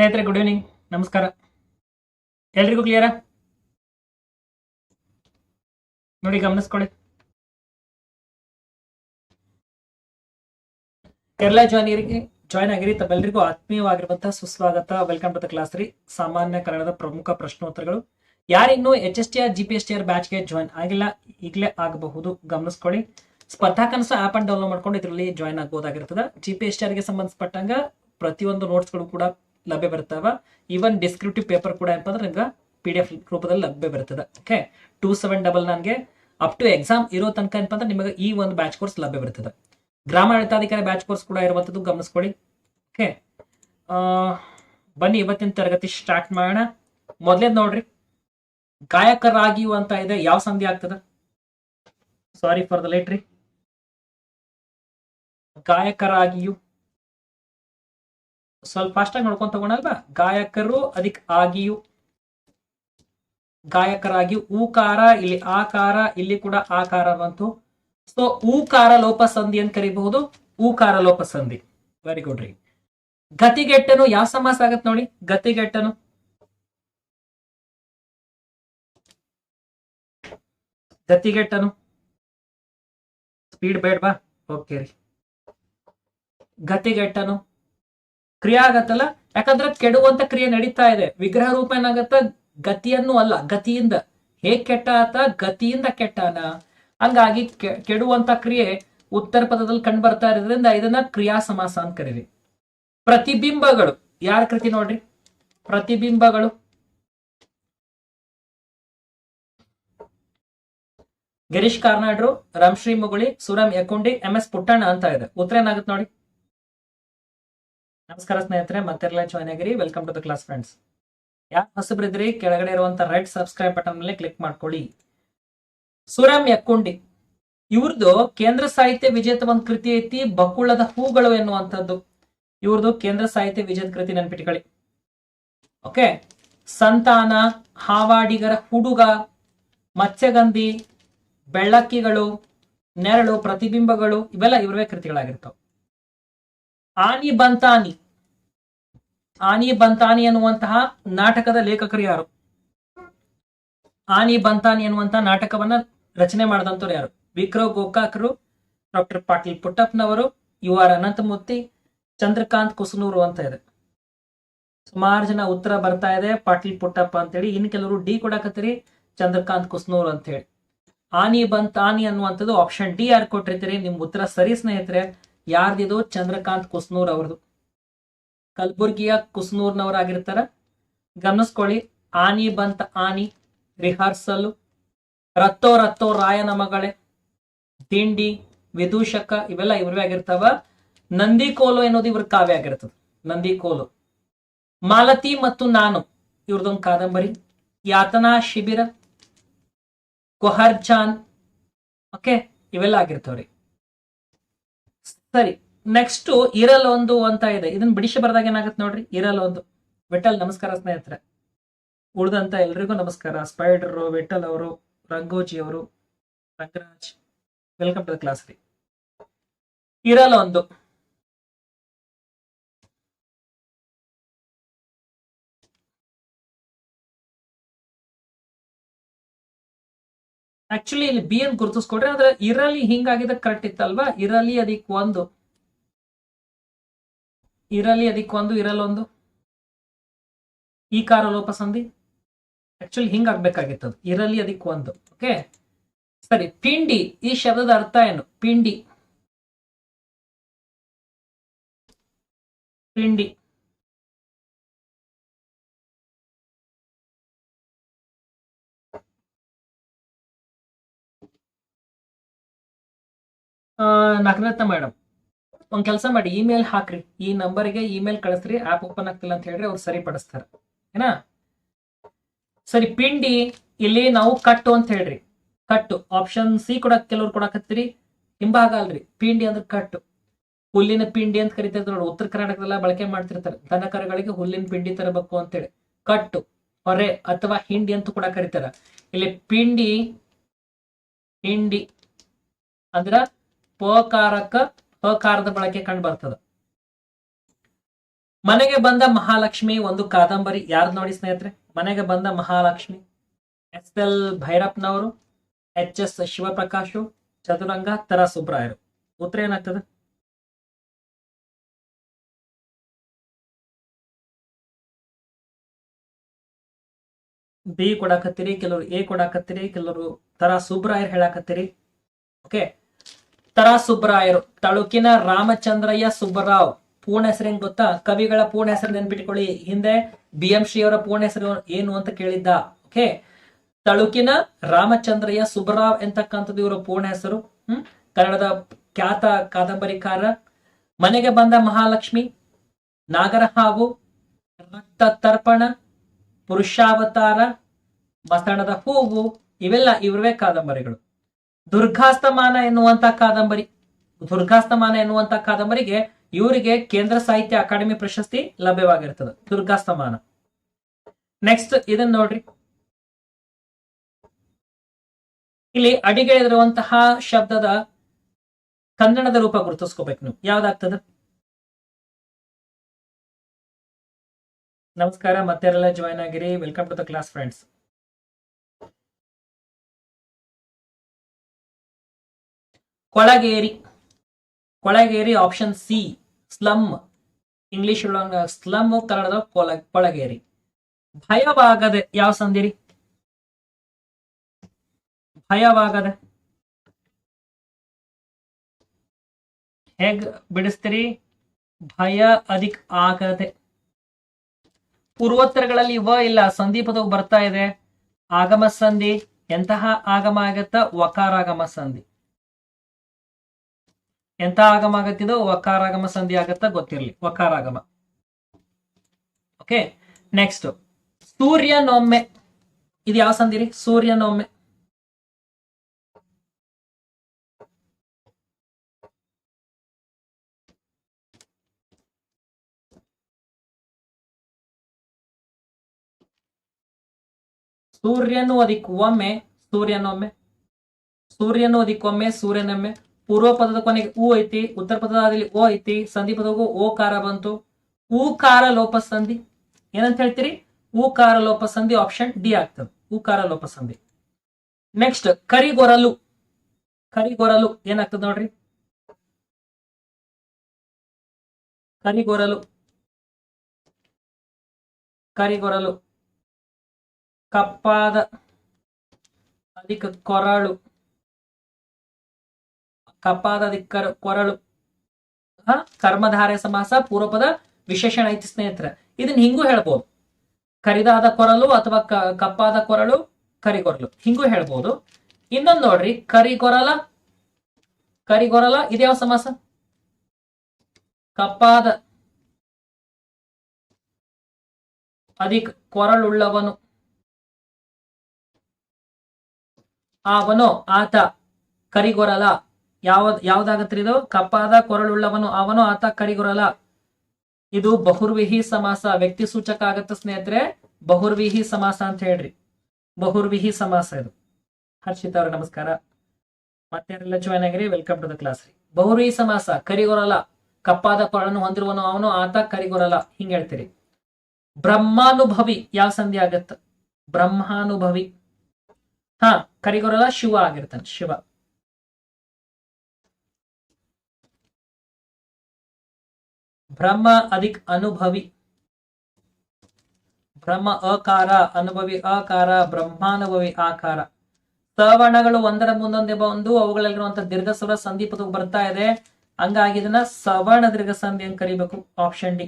ಸ್ನೇಹಿತರೆ good evening ನಮಸ್ಕಾರ. ಎಲ್ರಿಗೂ ಕ್ಲಿಯರಾ ನೋಡಿ, ಗಮನಿಸ್ಕೊಳ್ಳಿ. ಕೇರಳ ಜಾಯಿನಿಯರಿಗೆ ಜಾಯ್ನ್ ಆಗಿರಿ. ತಮ್ಮೆಲ್ಲರಿಗೂ ಆತ್ಮೀಯವಾಗಿರುವಂತಹ ಸುಸ್ವಾಗತ ವೆಲ್ಕಮ್ ಟು ದ ಕ್ಲಾಸ್ ರೀ ಸಾಮಾನ್ಯ ಕನ್ನಡದ ಪ್ರಮುಖ ಪ್ರಶ್ನೋತ್ತರಗಳು. ಯಾರಿನ್ನೂ H S T R G P S T R ಬ್ಯಾಚ್ಗೆ join ಆಗಿಲ್ಲ, ಈಗಲೇ ಆಗಬಹುದು. ಗಮನಿಸ್ಕೊಳ್ಳಿ. ಸ್ಪರ್ಧಾಕನಸ ಆಪ್ ಅನ್ನು ಡೌನ್ಲೋಡ್ ಮಾಡ್ಕೊಂಡು ಇದರಲ್ಲಿ ಜಾಯ್ನ್ ಆಗ್ಬೋದಾಗಿರ್ತದೆ. ಜಿ ಪಿ ಎಸ್ ಟಿ ಆರ್ಗೆ ಸಂಬಂಧಪಟ್ಟಂಗ ಪ್ರತಿಯೊಂದು ನೋಟ್ಸ್ಗಳು ಕೂಡ ಲಭ್ಯ ಬರ್ತಾವ. ಈವನ್ ಡಿಸ್ಕ್ರಿಪ್ಟಿವ್ ಪೇಪರ್ ಕೂಡ ಏನಪ್ಪ ನಿಮ್ಗೆ ಪಿ ಡಿ ಎಫ್ ರೂಪದಲ್ಲಿ ಲಭ್ಯ ಬರ್ತದೆ. ಓಕೆ ಟೂ ಸೆವೆನ್ ಡಬಲ್ ನನ್ಗೆ ಅಪ್ ಟು ಎಕ್ಸಾಮ್ ಇರೋ ತನಕ ಏನಪ್ಪ ಅಂದ್ರೆ ನಿಮಗೆ ಈ ಒಂದು ಬ್ಯಾಚ್ ಕೋರ್ಸ್ ಲಭ್ಯ ಬರ್ತದೆ. ಗ್ರಾಮಾಡಳಿತಾಧಿಕಾರಿ ಬ್ಯಾಚ್ ಕೋರ್ಸ್ ಕೂಡ ಇರುವಂಥದ್ದು ಗಮನಿಸ್ಕೊಳ್ಳಿ. ಓಕೆ ಬನ್ನಿ ಇವತ್ತಿನ ತರಗತಿ ಸ್ಟಾರ್ಟ್ ಮಾಡೋಣ. ಮೊದಲೇದ್ ನೋಡ್ರಿ. ಗಾಯಕರಾಗಿಯು ಅಂತ ಇದೆ, ಯಾವ ಸಂಧಿ ಆಗ್ತದ? ಸಾರಿ ಫಾರ್ ದ ಲೇಟ್ ರೀ. ಗಾಯಕರಾಗಿಯು ಸ್ವಲ್ಪ ಫಾಸ್ಟಾಗಿ ನೋಡ್ಕೊಂತ ತಗೋಣಲ್ವಾ ಗಾಯಕರು ಅದಕ್ಕೆ ಆಗಿಯು ಗಾಯಕರಾಗಿ ಊಕಾರ, ಇಲ್ಲಿ ಆಕಾರ, ಇಲ್ಲಿ ಕೂಡ ಆಕಾರ ಬಂತು. ಸೊ ಊಕಾರ ಲೋಪ ಸಂಧಿ ಅಂತ ಕರಿಬಹುದು. ಊಕಾರ ಲೋಪ ಸಂಧಿ. ವೆರಿ ಗುಡ್ ರೀ. ಗತಿಗೆಟ್ಟನು ಯಾವ ಸಮಾಸ ಆಗತ್ ನೋಡಿ? ಗತಿಗೆಟ್ಟನು. ಗತಿಗೆಟ್ಟನು. ಸ್ಪೀಡ್ ಬೇಡ್ವಾ ಓಕೆ ರೀ. ಗತಿಗೆಟ್ಟನು. ಕ್ರಿಯೆ ಆಗತ್ತಲ್ಲ? ಯಾಕಂದ್ರೆ ಕೆಡುವಂತ ಕ್ರಿಯೆ ನಡೀತಾ ಇದೆ. ವಿಗ್ರಹ ರೂಪ ಏನಾಗತ್ತ? ಗತಿಯನ್ನು ಅಲ್ಲ, ಗತಿಯಿಂದ. ಹೇಗ್ ಕೆಟ್ಟ ಆತ? ಗತಿಯಿಂದ ಕೆಟ್ಟನ. ಹಂಗಾಗಿ ಕೆಡುವಂತ ಕ್ರಿಯೆ ಉತ್ತರ ಪದದಲ್ಲಿ ಕಂಡು ಬರ್ತಾ ಇರೋದ್ರಿಂದ ಇದನ್ನ ಕ್ರಿಯಾ ಸಮಾಸ ಅಂತ ಕರೀರಿ. ಪ್ರತಿಬಿಂಬಗಳು. ಯಾರ ಕೃತಿ ನೋಡ್ರಿ? ಪ್ರತಿಬಿಂಬಗಳು. ಗಿರೀಶ್ ಕಾರ್ನಾಡ್ರು, ರಾಮಶ್ರೀ ಮುಗುಳಿ, ಸುರಂ ಯಕುಂಡಿ, ಎಂ ಎಸ್ ಪುಟ್ಟಣ್ಣ ಅಂತ ಇದೆ ಉತ್ತರ ಏನಾಗುತ್ತೆ ನೋಡಿ? ನಮಸ್ಕಾರ ಸ್ನೇಹಿತರೆ, ಮತ್ತೆಲ್ಲ join welcome to the class friends ಯಾರು ಹೊಸಬ್ರಿದ್ರಿ ಕೆಳಗಡೆ ಇರುವಂತ ರೆಡ್ ಸಬ್ಸ್ಕ್ರೈಬ್ ಬಟನ್ ಮೇಲೆ ಕ್ಲಿಕ್ ಮಾಡ್ಕೊಳ್ಳಿ. ಸುರಾಮ್ ಯಕ್ಕುಂಡಿ. ಇವ್ರದ್ದು ಕೇಂದ್ರ ಸಾಹಿತ್ಯ ವಿಜೇತ ಒಂದು ಕೃತಿ ಐತಿ ಬಕ್ಕುಳದ ಹೂಗಳು ಎನ್ನುವಂಥದ್ದು. ಇವ್ರದ್ದು ಕೇಂದ್ರ ಸಾಹಿತ್ಯ ವಿಜೇತ ಕೃತಿ ನೆನ್ಪಿಟ್ಕೊಳ್ಳಿ. ಓಕೆ ಸಂತಾನ, ಹಾವಾಡಿಗರ ಹುಡುಗ, ಮತ್ಸ್ಯಗಂಧಿ, ಬೆಳ್ಳಕ್ಕಿಗಳು, ನೆರಳು, ಪ್ರತಿಬಿಂಬಗಳು, ಇವೆಲ್ಲ ಇವರವೇ ಕೃತಿಗಳಾಗಿರ್ತಾವ. ಆನಿ ಬಂತಾನಿ. ಆನಿ ಬಂತಾನಿ ಅನ್ನುವಂತಹ ನಾಟಕದ ಲೇಖಕರು ಯಾರು? ಆನಿ ಬಂತಾನಿ ಅನ್ನುವಂತಹ ನಾಟಕವನ್ನ ರಚನೆ ಮಾಡಿದಂತವ್ರು ಯಾರು? ವಿಕ್ರವ್ ಗೋಕಾಕರು, ಡಾಕ್ಟರ್ ಪಾಟೀಲ್ ಪುಟ್ಟಪ್ಪನವರು, ಯು ಆರ್ ಅನಂತಮೂರ್ತಿ, ಚಂದ್ರಕಾಂತ್ ಕುಸನೂರು ಅಂತ ಇದೆ. ಸುಮಾರು ಜನ ಉತ್ತರ ಬರ್ತಾ ಇದೆ, ಪಾಟೀಲ್ ಪುಟ್ಟಪ್ಪ ಅಂತೇಳಿ. ಇನ್ ಕೆಲವರು ಡಿ ಕೊಡಾಕತ್ತೀರಿ, ಚಂದ್ರಕಾಂತ್ ಕುಸ್ನೂರ್ ಅಂತ ಹೇಳಿ. ಆನಿ ಬಂತಾನಿ ಅನ್ನುವಂಥದ್ದು ಆಪ್ಷನ್ ಡಿ ಯಾರು ಕೊಟ್ಟಿರ್ತೀರಿ? ನಿಮ್ ಉತ್ತರ ಸರಿ ಸ್ನೇಹಿತರೆ ಯಾರ್ದಿದು? ಚಂದ್ರಕಾಂತ್ ಕುಸ್ನೂರ್ ಅವ್ರದು. ಕಲಬುರ್ಗಿಯ ಕುಸ್ನೂರ್ನವರಾಗಿರ್ತಾರ. ಗಮನಿಸ್ಕೊಳ್ಳಿ. ಆನಿ ಬಂತ ಆನಿ, ರಿಹರ್ಸಲ್. ರತ್ತೋ ರತ್ತೋ ರಾಯನ ಮಗಳೇ. ತಿಂಡಿ ವಿದೂಷಕ, ಇವೆಲ್ಲ ಇವ್ರವೇ ಆಗಿರ್ತಾವ. ನಂದಿ ಕೋಲು ಎನ್ನುವುದು ಇವ್ರ ಕಾವ್ಯ ಆಗಿರ್ತದೆ. ನಂದಿ ಕೋಲು ಮಾಲತಿ ಮತ್ತು ನಾನು, ಇವ್ರದೊಂದು ಕಾದಂಬರಿ. ಯಾತನಾ ಶಿಬಿರ. ಕೊಹರ್ಜಾನ್. ಓಕೆ, ಇವೆಲ್ಲ ಆಗಿರ್ತಾವ್ರಿ. ಸರಿ ನೆಕ್ಸ್ಟ್ ಇರಲ್ ಒಂದು ಅಂತ ಇದೆ. ಇದನ್ನ ಬಿಡಿಸಿ ಬರ್ದಾಗ ಏನಾಗುತ್ತೆ ನೋಡ್ರಿ? ಇರಲ್ ಒಂದು ವಿಠಲ್, ನಮಸ್ಕಾರ ಸ್ನೇಹಿತರೆ. ಉಳಿದಂತ ಎಲ್ರಿಗೂ ನಮಸ್ಕಾರ. ಸ್ಪೈಡರ್ ವಿಠಲ್ ಅವರು, ರಂಗೋಜಿ ಅವರು, Rangaraj welcome to the class ರೀ ಇರಲ್ ಒಂದು ಆಕ್ಚುಲಿ ಇಲ್ಲಿ ಬಿ ಅಂತ ಗುರುತಿಸ್ಕೊಡ್ರಿ. ಆದ್ರೆ ಇರಲಿ ಹಿಂಗಾಗಿದ ಕರೆಕ್ಟ್ ಇತ್ತಲ್ವಾ? ಇರಲಿ ಅದಕ್ಕೆ ಒಂದು. ಇರಲಿ ಅದಕ್ಕೆ ಒಂದು ಇರಲೊಂದು ಈ ಕಾರ ಲೋಪ ಸಂಧಿ. ಆಕ್ಚುಲಿ ಹಿಂಗ್ ಆಗ್ಬೇಕಾಗಿತ್ತದು ಇರಲಿ ಅದಕ್ಕೆ ಒಂದು. ಓಕೆ ಸರಿ, ಪಿಂಡಿ. ಈ ಶಬ್ದದ ಅರ್ಥ ಏನು? ಪಿಂಡಿ. ಪಿಂಡಿ. ನಗರತ್ನ ಮೇಡಮ್ ಒಂದು ಕೆಲಸ ಮಾಡಿ ಇಮೇಲ್ ಹಾಕ್ರಿ. ಈ ನಂಬರ್ಗೆ ಇಮೇಲ್ ಕಳಿಸ್ರಿ ಆಪ್ ಓಪನ್ ಆಗ್ತಿಲ್ಲ ಅಂತ ಹೇಳ್ರಿ, ಅವ್ರು ಸರಿಪಡಿಸ್ತಾರೆ. ಏನಾ? ಸರಿ, ಪಿಂಡಿ, ಇಲ್ಲಿ ನಾವು ಕಟ್ಟು ಅಂತ ಹೇಳ್ರಿ. ಕಟ್ಟು. ಆಪ್ಷನ್ ಸಿ ಕೊಡಕ್, ಕೆಲವ್ರು ಕೊಡಕತ್ತೀರಿ. ಹಿಂಭಾಗ ಅಲ್ರಿ. ಪಿಂಡಿ ಅಂದ್ರೆ ಕಟ್ಟು. ಹುಲ್ಲಿನ ಪಿಂಡಿ ಅಂತ ಕರಿತಾರೆ ನೋಡಿ. ಉತ್ತರ ಕರ್ನಾಟಕದಲ್ಲ ಬಳಕೆ ಮಾಡ್ತಿರ್ತಾರೆ. ದನ ಕರುಗಳಿಗೆ ಹುಲ್ಲಿನ ಪಿಂಡಿ ತರಬೇಕು ಅಂತೇಳಿ. ಕಟ್ಟು. ಹೊರೆ ಅಥವಾ ಹಿಂಡಿ ಅಂತ ಕೂಡ ಕರೀತಾರ. ಇಲ್ಲಿ ಪಿಂಡಿ, ಹಿಂಡಿ ಅಂದ್ರ ಪಕಾರಕ್ಕ ಪಕಾರದ ಬಳಕೆ ಕಂಡು ಬರ್ತದ. ಮನೆಗೆ ಬಂದ ಮಹಾಲಕ್ಷ್ಮಿ ಒಂದು ಕಾದಂಬರಿ, ಯಾರ್ದು ನೋಡಿ ಸ್ನೇಹಿತರೆ? ಮನೆಗೆ ಬಂದ ಮಹಾಲಕ್ಷ್ಮಿ, ಎಸ್ ಎಲ್ ಭೈರಪ್ಪನವರು, ಎಚ್ ಎಸ್ ಶಿವಪ್ರಕಾಶು, ಚದುರಂಗ, ತರ ಸುಬ್ರಾಯರು. ಉತ್ತರ ಏನಾಗ್ತದ? ಬಿ ಕೊಡಾಕತ್ತೀರಿ, ಕೆಲವರು ಎ ಕೊಡಾಕತ್ತೀರಿ, ಕೆಲವರು ತರ ಸುಬ್ರಾಯರ್ ಹೇಳಾಕತ್ತೀರಿ. ಓಕೆ? ತರ ಸುಬ್ಬರಾಯರು ತಳುಕಿನ ರಾಮಚಂದ್ರಯ್ಯ ಸುಬ್ಬರಾವ್. ಪೂರ್ಣ ಹೆಸರೇನ್ ಗೊತ್ತಾ? ಕವಿಗಳ ಪೂರ್ಣ ಹೆಸರು ನೆನ್ಪಿಟ್ಕೊಳ್ಳಿ. ಹಿಂದೆ ಬಿ ಎಂ ಶ್ರೀ ಅವರ ಪೂರ್ಣ ಹೆಸರು ಏನು ಅಂತ ಕೇಳಿದ್ದ. ಓಕೆ? ತಳುಕಿನ ರಾಮಚಂದ್ರಯ್ಯ ಸುಬ್ಬರಾವ್ ಎಂತಕ್ಕಂಥದ್ದು ಇವರ ಪೂರ್ಣ ಹೆಸರು? ಹ್ಮ್? ಕನ್ನಡದ ಖ್ಯಾತ ಕಾದಂಬರಿಕಾರ. ಮನೆಗೆ ಬಂದ ಮಹಾಲಕ್ಷ್ಮಿ, ನಾಗರ ಹಾವು, ರಕ್ತ ತರ್ಪಣ, ಪುರುಷಾವತಾರ ಮಸಣದ ಹೂವು, ಇವೆಲ್ಲ ಇವರವೇ ಕಾದಂಬರಿಗಳು. ದುರ್ಗಾಸ್ತಮಾನ ಎನ್ನುವಂತ ಕಾದಂಬರಿ, ದುರ್ಗಾಸ್ತಮಾನ ಎನ್ನುವಂತ ಕಾದಂಬರಿಗೆ ಇವರಿಗೆ ಕೇಂದ್ರ ಸಾಹಿತ್ಯ ಅಕಾಡೆಮಿ ಪ್ರಶಸ್ತಿ ಲಭ್ಯವಾಗಿರ್ತದೆ. ದುರ್ಗಾಸ್ತಮಾನ. ನೆಕ್ಸ್ಟ್ ಇದನ್ನ ನೋಡ್ರಿ. ಇಲ್ಲಿ ಅಡಿಗೆಳಿರುವಂತಹ ಶಬ್ದದ ಕನ್ನಡದ ರೂಪ ಗುರುತಿಸ್ಕೋಬೇಕು ನೀವು. ಯಾವ್ದಾಗ್ತದ? ನಮಸ್ಕಾರ, ಮತ್ತೆಲ್ಲ ಜಾಯ್ನ್ ಆಗಿರಿ. Welcome to the class friends ಕೊಳಗೇರಿ. ಕೊಳಗೇರಿ option C slum English slum ಕನ್ನಡದ ಕೊಳ, ಕೊಳಗೇರಿ. ಭಯವಾಗದೆ ಯಾವ ಸಂಧಿರಿ ಭಯವಾಗದೆ. ಹೇಗ್ ಬಿಡಿಸ್ತೀರಿ? ಭಯ ಅಧಿಕ ಆಗದೆ. ಪೂರ್ವೋತ್ತರಗಳಲ್ಲಿ ವ ಇಲ್ಲ ಸಂಧಿ ಪದವು ಬರ್ತಾ ಇದೆ. ಆಗಮ ಸಂಧಿ, ಎಂತಹ ಆಗಮ ಆಗತ್ತ? ವಕಾರಾಗಮ ಸಂಧಿ. ಎಂತ ಆಗಮ ಆಗತ್ತಿದೋ ವಕಾರಾಗಮ ಸಂಧಿ ಆಗತ್ತ ಗೊತ್ತಿರಲಿ ವಕಾರಾಗಮ ಓಕೆ ನೆಕ್ಸ್ಟ್ ಸೂರ್ಯನೊಮ್ಮೆ. ಇದು ಯಾವ ಸಂಧಿ ರೀ ಸೂರ್ಯನೊಮ್ಮೆ. ಸೂರ್ಯನು ಅದಕ್ಕೆ ಒಮ್ಮೆ, ಸೂರ್ಯನೊಮ್ಮೆ. ಸೂರ್ಯನು ಅದಕ್ಕೊಮ್ಮೆ ಸೂರ್ಯನೊಮ್ಮೆ. ಪೂರ್ವ ಪದದ ಕೊನೆಗೆ ಉ ಐತಿ, ಉತ್ತರ ಪದದಲ್ಲಿ ಓ ಐತಿ, ಸಂಧಿ ಓ ಕಾರ ಬಂತು. ಊಕಾರ ಲೋಪ ಸಂಧಿ. ಏನಂತ ಹೇಳ್ತೀರಿ? ಊಕಾರ ಲೋಪ ಸಂಧಿ ಆಪ್ಷನ್ ಡಿ ಆಗ್ತದೆ. ಕಾರ ಲೋಪ ಸಂಧಿ. ನೆಕ್ಸ್ಟ್ ಕರಿಗೊರಲು. ಕರಿಗೊರಲು ಏನಾಗ್ತದೆ ನೋಡ್ರಿ? ಕರಿಗೊರಲು. ಕರಿಗೊರಲು. ಕಪ್ಪಾದ ಅಧಿಕ ಕೊರಳು. ಕಪ್ಪಾದ ದಿಕ್ಕರ್ ಕೊರಳು ಕರ್ಮಧಾರೆ ಸಮಾಸ, ಪೂರ್ವಪದ ವಿಶೇಷಣ ಐತಿ ಸ್ನೇಹಿತರೆ. ಇದನ್ನ ಹಿಂಗೂ ಹೇಳ್ಬೋದು. ಕರಿದಾದ ಕೊರಲು ಅಥವಾ ಕಪ್ಪಾದ ಕೊರಳು ಕರಿಗೊರಲು ಹಿಂಗೂ ಹೇಳ್ಬೋದು. ಇನ್ನೊಂದು ನೋಡ್ರಿ, ಕರಿಗೊರಲ ಕರಿಗೊರಲ ಇದ್ಯಾವ ಸಮಾಸ? ಕಪ್ಪಾದ. ಅಧಿಕ ಕೊರಳುಳ್ಳವನು. ಅವನು ಆತ, ಕರಿಗೊರಲ. ಯಾವ, ಯಾವ್ದಾಗತ್ರಿ ಇದು? ಕಪ್ಪಾದ ಕೊರಳುಳ್ಳವನು ಅವನು ಆತ ಕರಿಗೊರಲ. ಇದು ಬಹುರ್ವಿಹಿ ಸಮಾಸ. ವ್ಯಕ್ತಿ ಸೂಚಕ ಆಗತ್ತ ಸ್ನೇಹಿತರೆ, ಬಹುರ್ವಿಹಿ ಸಮಾಸ ಅಂತ ಹೇಳ್ರಿ. ಬಹುರ್ವಿಹಿ ಸಮಾಸ ಇದು. ಹರ್ಷಿತ ಅವ್ರ, ನಮಸ್ಕಾರ. ಮತ್ತೆ ಯಾರೆಲ್ಲ ಜಾಯ್ನ್ ಆಗಿರಿ? ವೆಲ್ಕಮ್ ಟು ದ ಕ್ಲಾಸ್ ರೀ. ಬಹುರ್ವಿಹಿ ಸಮಾಸ, ಕರಿಗೊರಲ. ಕಪ್ಪಾದ ಕೊರಳನ್ನು ಹೊಂದಿರುವನು ಅವನು, ಆತ ಕರಿಗೊರಲ. ಹಿಂಗ ಹೇಳ್ತೀರಿ. ಬ್ರಹ್ಮಾನುಭವಿ, ಯಾವ ಸಂಧಿ ಆಗತ್ತ? ಬ್ರಹ್ಮಾನುಭವಿ. ಹಾ, ಕರಿಗೊರಲ ಶಿವ ಆಗಿರ್ತಾನೆ, ಶಿವ. ಬ್ರಹ್ಮ ಅಧಿಕ್ ಅನುಭವಿ. ಬ್ರಹ್ಮ ಅಕಾರ, ಅನುಭವಿ ಅಕಾರ ಬ್ರಹ್ಮಾನುಭವಿ ಆಕಾರ. ಸವರ್ಣಗಳು ಒಂದರ ಮುಂದೊಂದೇ ಬಂದು ಅವುಗಳಲ್ಲಿರುವಂತಹ ದೀರ್ಘ ಸ್ವರ ಸಂದೀಪದ ಬರ್ತಾ ಇದೆ. ಹಂಗಾಗಿ ಇದನ್ನ ಸವರ್ಣ ದೀರ್ಘ ಸಂಧಿ ಅಂತ ಕರಿಬೇಕು ಆಪ್ಷನ್ ಡಿ.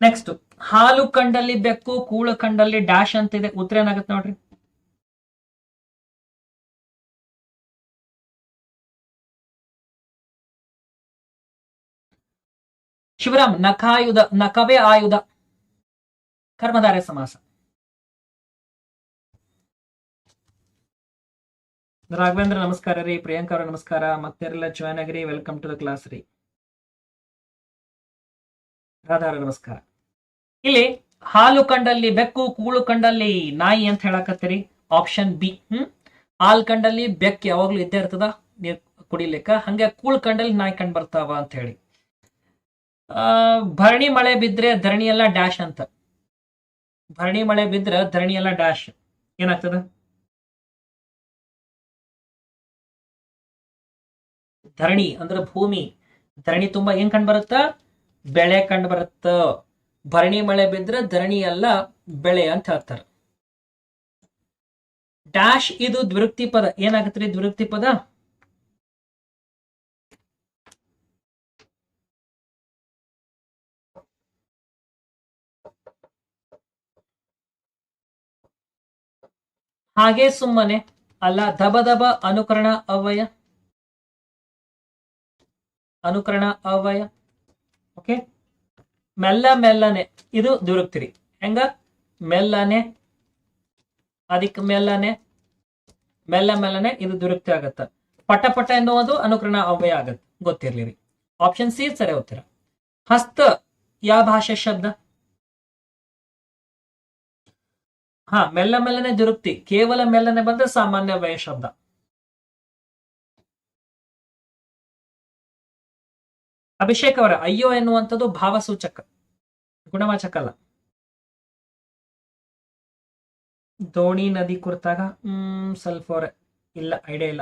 ನೆಕ್ಸ್ಟ್ ಹಾಲು ಕಂಡಲ್ಲಿ ಬೆಕ್ಕು, ಕೂಳು ಕಂಡಲ್ಲಿ ಡ್ಯಾಶ್ ಅಂತ ಇದೆ. ಉತ್ತರ ಏನಾಗುತ್ತೆ ನೋಡ್ರಿ? ಶಿವರಾಮ್ ನಖಾಯುಧ ನಕವೇ ಆಯುಧ. ಕರ್ಮಧಾರೆ ಸಮಾಸ. ರಾಘವೇಂದ್ರ, ನಮಸ್ಕಾರ ರೀ. ಪ್ರಿಯಾಂಕ ಅವರ, ನಮಸ್ಕಾರ. ಮತ್ತೆಲ್ಲ ಜಾಯ್ನ್ ಆಗಿರಿ. ವೆಲ್ಕಮ್ ಟು ದ ಕ್ಲಾಸ್ ರೀ. ರಾಧಾರ ನಮಸ್ಕಾರ. ಇಲ್ಲಿ ಹಾಲು ಕಂಡಲ್ಲಿ ಬೆಕ್ಕು, ಕೂಳು ಕಂಡಲ್ಲಿ ನಾಯಿ ಅಂತ ಹೇಳಕತ್ತೀರಿ. Option B hmm? ಹಾಲು ಕಂಡಲ್ಲಿ ಬೆಕ್ಕು ಯಾವಾಗ್ಲೂ ಇದ್ದೇ ಇರ್ತದ? ನೀರ್ ಕುಡಿಲಿಕ್ಕ. ಹಂಗೆ ಕೂಳು ಕಂಡಲ್ಲಿ ನಾಯಿ ಕಂಡ್ ಬರ್ತಾವ ಅಂತ ಹೇಳಿ. ಭರಣಿ ಮಳೆ ಬಿದ್ರೆ ಧರಣಿ ಎಲ್ಲ ಡ್ಯಾಶ್ ಅಂತ. ಭರಣಿ ಮಳೆ ಬಿದ್ರೆ ಧರಣಿ ಎಲ್ಲ ಡ್ಯಾಶ್ ಏನಾಗ್ತದ? ಧರಣಿ ಅಂದ್ರೆ ಭೂಮಿ. ಧರಣಿ ತುಂಬಾ ಏನ್ ಕಂಡು ಬರುತ್ತ? ಬೆಳೆ ಕಂಡು ಬರುತ್ತ. ಭರಣಿ ಮಳೆ ಬಿದ್ರೆ ಧರಣಿ ಎಲ್ಲ ಬೆಳೆ ಅಂತ ಹೇಳ್ತಾರ. ಡ್ಯಾಶ್ ಇದು ದ್ವಿರುಕ್ತಿ ಪದ. ಏನಾಗತ್ರಿ ದ್ವಿರುಕ್ತಿ ಪದ? ಹಾಗೆ ಸುಮ್ಮನೆ. ಅಲ್ಲ ದಬ ದಬ ಅನುಕರಣ ಅವ್ಯಯ? ಅನುಕರಣ ಅವಯ ಓಕೆ. ಮೆಲ್ಲ ಮೆಲ್ಲನೆ. ಇದು ದುರುಕ್ತಿರಿ. ಹೆಂಗ? ಮೆಲ್ಲನೆ. ಅದಕ್ಕೆ ಮೆಲ್ಲನೆ. ಮೆಲ್ಲ ಮೆಲ್ಲನೆ, ಇದು ದುರುಕ್ತಿ ಆಗತ್ತ. ಪಟ ಪಟ ಎನ್ನುವುದು ಅನುಕರಣ ಅವ್ಯಯ ಆಗತ್ತೆ. ಗೊತ್ತಿರ್ಲಿರಿ. ಆಪ್ಷನ್ ಸಿ ಸರಿ ಹೋಗ್ತೀರ ಹಸ್ತ, ಯಾವ ಭಾಷೆ ಶಬ್ದ? ಹಾ, ಮೆಲ್ಲ ಮೆಲ್ಲನೆ ಜರುಪ್ತಿ. ಕೇವಲ ಮೆಲ್ಲನೆ ಬಂದ್ರೆ ಸಾಮಾನ್ಯ ವಯ ಶಬ್ದ. ಅಭಿಷೇಕ್ ಅವರ, ಅಯ್ಯೋ ಎನ್ನುವಂಥದ್ದು ಭಾವಸೂಚಕ. ಗುಣವಾಚಕ ಅಲ್ಲ. ದೋಣಿ ನದಿ ಕುರಿತಾಗ, ಹ್ಮ್ ಅವ್ರೆ. ಇಲ್ಲ ಐಡಿಯಾ ಇಲ್ಲ.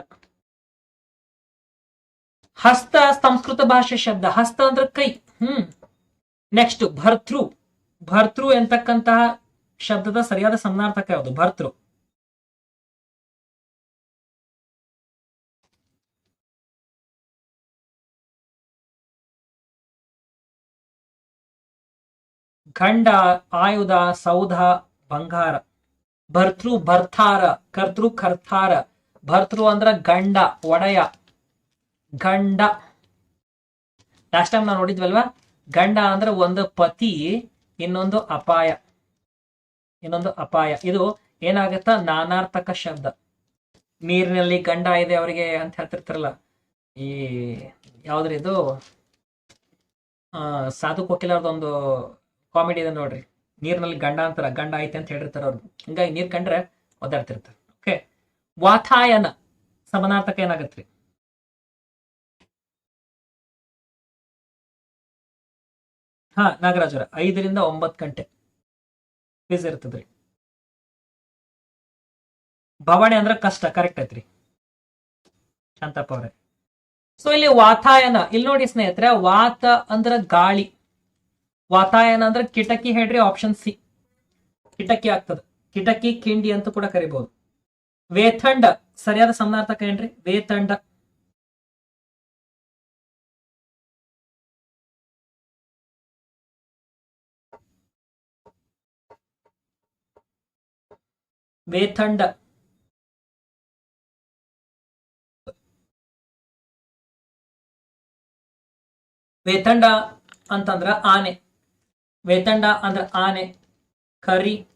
ಹಸ್ತ ಸಂಸ್ಕೃತ ಭಾಷೆ ಶಬ್ದ. ಹಸ್ತ ಅಂದ್ರೆ ಕೈ. ಹ್ಮ್. ನೆಕ್ಸ್ಟ್ ಭರ್ತೃ. ಭರ್ತೃ ಎಂತಕ್ಕಂತಹ ಶಬ್ದದ ಸರಿಯಾದ ಸಮನಾರ್ಥಕ ಯಾವುದು? ಭರ್ತೃ. ಖಂಡ ಆಯುಧ, ಸೌಧ, ಬಂಗಾರ. ಭರ್ತೃ, ಭರ್ತಾರ, ಕರ್ತೃ, ಕರ್ತಾರ. ಭರ್ತೃ ಅಂದ್ರ ಗಂಡ, ಒಡೆಯ. ಗಂಡ. ಲಾಸ್ಟ್ ಟೈಮ್ ನಾವು ನೋಡಿದ್ವಲ್ವಾ? ಗಂಡ ಅಂದ್ರೆ ಒಂದು ಪತಿ, ಇನ್ನೊಂದು ಅಪಾಯ. ಇನ್ನೊಂದು ಅಪಾಯ. ಇದು ಏನಾಗತ್ತ? ನಾನಾರ್ಥಕ ಶಬ್ದ. ನೀರಿನಲ್ಲಿ ಗಂಡ ಇದೆ ಅವರಿಗೆ ಅಂತ ಹೇಳ್ತಿರ್ತಾರಲ್ಲ, ಈ ಯಾವ್ದ್ರಿ ಇದು? ಸಾಧು ಕೋಕಿಲಾರ್ದೊಂದು ಕಾಮಿಡಿ ಇದೆ ನೋಡ್ರಿ. ನೀರಿನಲ್ಲಿ ಗಂಡ ಅಂತಾರ, ಗಂಡ ಐತೆ ಅಂತ ಹೇಳಿರ್ತಾರ ಅವ್ರು. ಹಿಂಗಾಗಿ ನೀರ್ ಕಂಡ್ರೆ ಒದ್ದಾಡ್ತಿರ್ತಾರೆ. ಓಕೆ? ವಾತಾಯನ ಸಮನಾರ್ಥಕ ಏನಾಗತ್ರಿ? ಹಾ ನಾಗರಾಜರ ಐದರಿಂದ ಒಂಬತ್ತು ಗಂಟೆ. ಫೀಸ್ ಇರ್ತದ್ರಿ. ಭವಾಣಿ ಅಂದ್ರೆ ಕಷ್ಟ ಕರೆಕ್ಟ್ ಐತ್ರಿ. ಶಾಂತಪ್ಪ ಅವ್ರೆ. ಸೊ ಇಲ್ಲಿ ವಾತಾಯನ, ಇಲ್ಲಿ ನೋಡಿ ಸ್ನೇಹಿತರೆ, ವಾತ ಅಂದ್ರ ಗಾಳಿ. ವಾತಾಯನ ಅಂದ್ರೆ ಕಿಟಕಿ ಹೇಳ್ರಿ ಆಪ್ಷನ್ ಸಿ ಕಿಟಕಿ ಆಗ್ತದ. ಕಿಟಕಿ, ಕಿಂಡಿ ಅಂತ ಕೂಡ ಕರಿಬಹುದು ವೇತಂಡ, ಸರಿಯಾದ ಸಮನಾರ್ಥಕ ಏನ್ರಿ? ವೇತಂಡ. ವೇತಂಡ ವೇತಂಡ ಅಂತಂದ್ರ ಆನೆ. ವೇತಂಡ ಅಂದ್ರ ಆನೆ, ಕರಿ.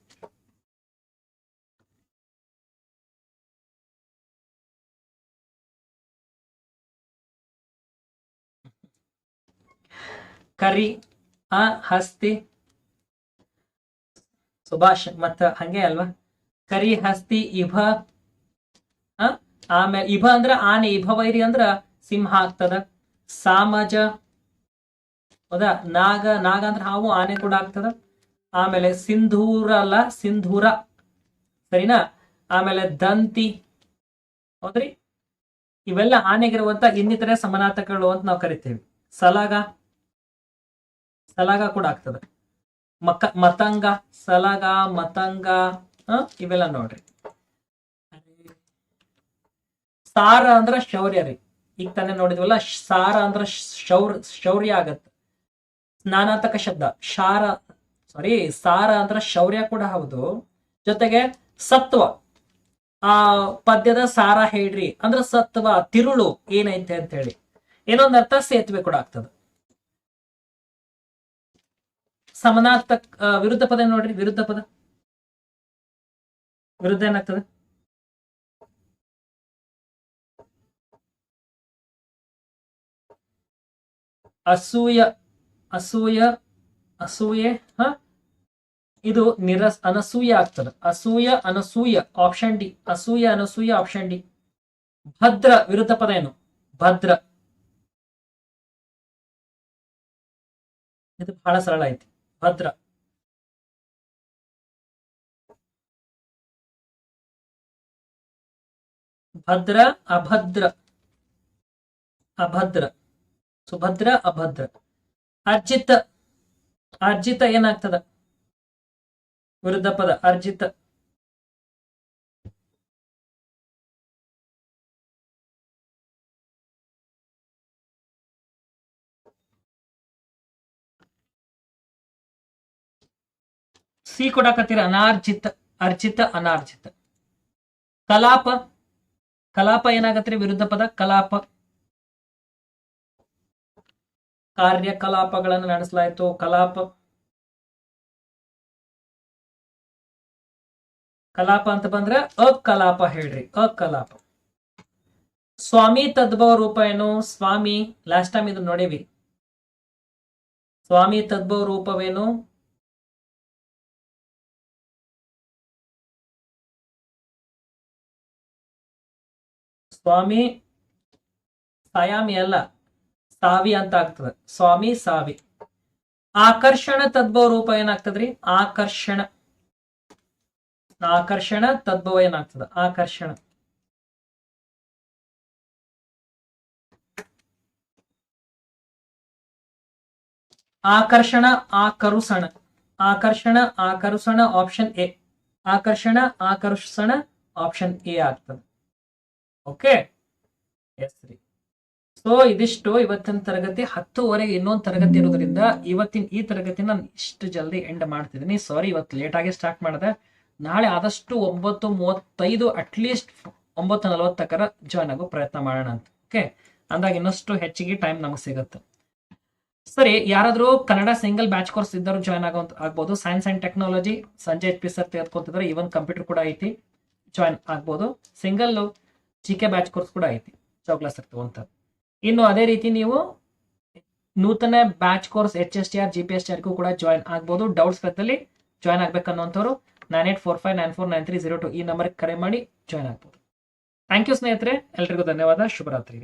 ಕರಿ, ಆ, ಹಸ್ತಿ. ಸುಭಾಷ್, ಮತ್ತ ಹಂಗೆ ಅಲ್ವಾ? ಕರಿ ಹಸ್ತಿ ಇಭ. ಆಮೇಲೆ ಇಭ ಅಂದ್ರ ಆನೆ, ಇಭ ವೈರಿ ಅಂದ್ರ ಸಿಂಹ ಆಗ್ತದ. ಸಾಮಜ. ಹೌದಾ? ನಾಗ ನಾಗ ಅಂದ್ರೆ ಹಾವು, ಆನೆ ಕೂಡ ಆಗ್ತದ. ಆಮೇಲೆ ಸಿಂಧೂರ ಅಲ್ಲ, ಸಿಂಧೂರ. ಸರಿನಾ? ಆಮೇಲೆ ದಂತಿ. ಹೌದ್ರಿ? ಇವೆಲ್ಲ ಆನೆಗಿರುವಂತ ಇನ್ನಿತರೆ ಸಮಾನಾರ್ಥಕಗಳು ಅಂತ ನಾವು ಕರಿತೇವೆ. ಸಲಾಗ. ಸಲಾಗ ಕೂಡ ಆಗ್ತದ. ಮಕ ಮತಂಗ. ಸಲಗ, ಮತಂಗ. ಹ? ಇವೆಲ್ಲ ನೋಡ್ರಿ. ಸಾರ ಅಂದ್ರ ಶೌರ್ಯ ರೀ. ಈಗ ತಾನೇ ನೋಡಿದ್ವಲ್ಲ, ಸಾರ ಅಂದ್ರ ಶೌರ್, ಶೌರ್ಯ ಆಗತ್ತ. ಸ್ನಾನಾತಕ ಶಬ್ದ, ಶಾರ ಸಾರಿ ಸಾರ ಅಂದ್ರ ಶೌರ್ಯ ಕೂಡ ಹೌದು. ಜೊತೆಗೆ ಸತ್ವ, ಆ ಪದ್ಯದ ಸಾರ ಹೇಳ್ರಿ, ಅಂದ್ರ ಸತ್ವ, ತಿರುಳು ಏನೈತೆ ಅಂತ ಹೇಳಿ ಏನೊಂದ್ ಅರ್ಥ ಸೇತುವೆ ಕೂಡ ಆಗ್ತದ. ಸಮನಾರ್ಥಕ ವಿರುದ್ಧ ಪದ ನೋಡ್ರಿ, ವಿರುದ್ಧ ಪದ. ವಿರುದ್ಧ ಏನಾಗ್ತದ? ಅಸೂಯ ಅಸೂಯ, ಅಸೂಯೆ, ಹ? ಇದು ನಿರಸ್, ಅನಸೂಯ ಆಗ್ತದ. ಅಸೂಯ, ಅನಸೂಯ ಆಪ್ಷನ್ ಡಿ ಅಸೂಯ, ಅನಸೂಯ ಆಪ್ಷನ್ ಡಿ ಭದ್ರ, ವಿರುದ್ಧ ಪದ ಏನು? ಭದ್ರ. ಇದು ಬಹಳ ಸರಳ ಐತಿ. ಭದ್ರ. ಭದ್ರ ಅಭದ್ರ. ಅಭದ್ರ. ಸುಭದ್ರ ಅಭದ್ರ. ಅರ್ಜಿತ. ಅರ್ಜಿತ ಏನಾಗ್ತದ? ವಿರುದ್ಧ ಪದ, ಅರ್ಜಿತ. ಸಿ ಕೊಡಕತ್ತೀರ, ಅನಾರ್ಜಿತ. ಅರ್ಜಿತ, ಅನಾರ್ಜಿತ. ಕಲಾಪ. ಕಲಾಪ ಏನಾಗತ್ತೆ ವಿರುದ್ಧ ಪದ ಕಲಾಪ. ಕಾರ್ಯಕಲಾಪಗಳನ್ನು ನಡೆಸಲಾಯಿತು. ಕಲಾಪ. ಕಲಾಪ ಅಂತ ಬಂದ್ರೆ ಅಕಲಾಪ ಹೇಳ್ರಿ. ಅಕಲಾಪ. ಸ್ವಾಮಿ ತದ್ಭವ ರೂಪ ಏನು? ಸ್ವಾಮಿ ಲಾಸ್ಟ್ ಟೈಮ್ ಇದು ನೋಡೇವಿ. ಸ್ವಾಮಿ ತದ್ಭವ ರೂಪವೇನು? ಸ್ವಾಮಿ ಸಾಯಾಮಿ ಅಲ್ಲ ಸಾವಿ ಅಂತ ಆಗ್ತದೆ. ಸ್ವಾಮಿ, ಸಾವಿ. ಆಕರ್ಷಣ ತದ್ಭವ ರೂಪ ಏನಾಗ್ತದ್ರಿ? ಆಕರ್ಷಣ. ಆಕರ್ಷಣ ತದ್ಭವ ಏನಾಗ್ತದ? ಆಕರ್ಷಣ. ಆಕರ್ಷಣ ಆಕರುಷಣ ಆಕರ್ಷಣ, ಆಕರುಸಣ ಆಪ್ಷನ್ ಎ ಆಕರ್ಷಣ ಆಕರ್ಷಣ ಆಪ್ಷನ್ ಎ ಆಗ್ತದೆ. ಓಕೆ ಎಸ್ ರೀ ಸೊ ಇದಿಷ್ಟು ಇವತ್ತಿನ ತರಗತಿ ಹತ್ತುವರೆಗೆ ಇನ್ನೊಂದು ತರಗತಿ ಇರೋದ್ರಿಂದ ಇವತ್ತಿನ ಈ ತರಗತಿ ನಾನು ಇಷ್ಟು ಜಲ್ದಿ ಎಂಡ್ ಮಾಡ್ತಿದ್ದೀನಿ ಸಾರಿ ಇವತ್ತು ಲೇಟ್ ಆಗಿ ಸ್ಟಾರ್ಟ್ ಮಾಡಿದೆ. ನಾಳೆ ಆದಷ್ಟು ಒಂಬತ್ತು ಮೂವತ್ತೈದು ಅಟ್ಲೀಸ್ಟ್ ಒಂಬತ್ತು ನಲವತ್ತಕ್ಕರ ಜಾಯ್ನ್ ಆಗೋ ಪ್ರಯತ್ನ ಮಾಡೋಣ ಅಂತ. ಓಕೆ ಅಂದಾಗ ಇನ್ನಷ್ಟು ಹೆಚ್ಚಿಗೆ ಟೈಮ್ ನಮಗೆ ಸಿಗುತ್ತೆ. ಸರಿ ಯಾರಾದರೂ ಕನ್ನಡ ಸಿಂಗಲ್ ಬ್ಯಾಚ್ ಕೋರ್ಸ್ ಇದ್ದವರು ಜಾಯ್ನ್ ಆಗೋ ಆಗ್ಬೋದು. ಸೈನ್ಸ್ ಅಂಡ್ ಟೆಕ್ನಾಲಜಿ ಸಂಜೆ ಎಚ್ ಪಿ ಸರ್ ತೆಗೆದುಕೊತಿದ್ರೆ. ಈವನ್ ಕಂಪ್ಯೂಟರ್ ಕೂಡ ಐತಿ ಜಾಯ್ನ್ ಆಗ್ಬೋದು. Single G K batch course ಕೂಡ ಐತಿ ಚೌಕ್ಲಾಸ್ ಇರ್ತವಂಥದ್ದು ಇನ್ನು ಅದೇ ರೀತಿ ನೀವು ನೂತನ batch course H S T R G P S T ಆರ್ಗೂ ಕೂಡ ಜಾಯ್ನ್ ಆಗ್ಬೋದು. ಡೌಟ್ಸ್ ಗತ್ತಲ್ಲಿ join ಆಗ್ಬೇಕನ್ನುವಂಥವ್ರು nine eight four five nine four nine three zero two ಈ ನಂಬರ್ಗೆ ಕರೆ ಮಾಡಿ ಜಾಯ್ನ್ ಆಗ್ಬೋದು. ಥ್ಯಾಂಕ್ ಯು ಸ್ನೇಹಿತರೆ, ಎಲ್ರಿಗೂ ಧನ್ಯವಾದ, ಶುಭರಾತ್ರಿ.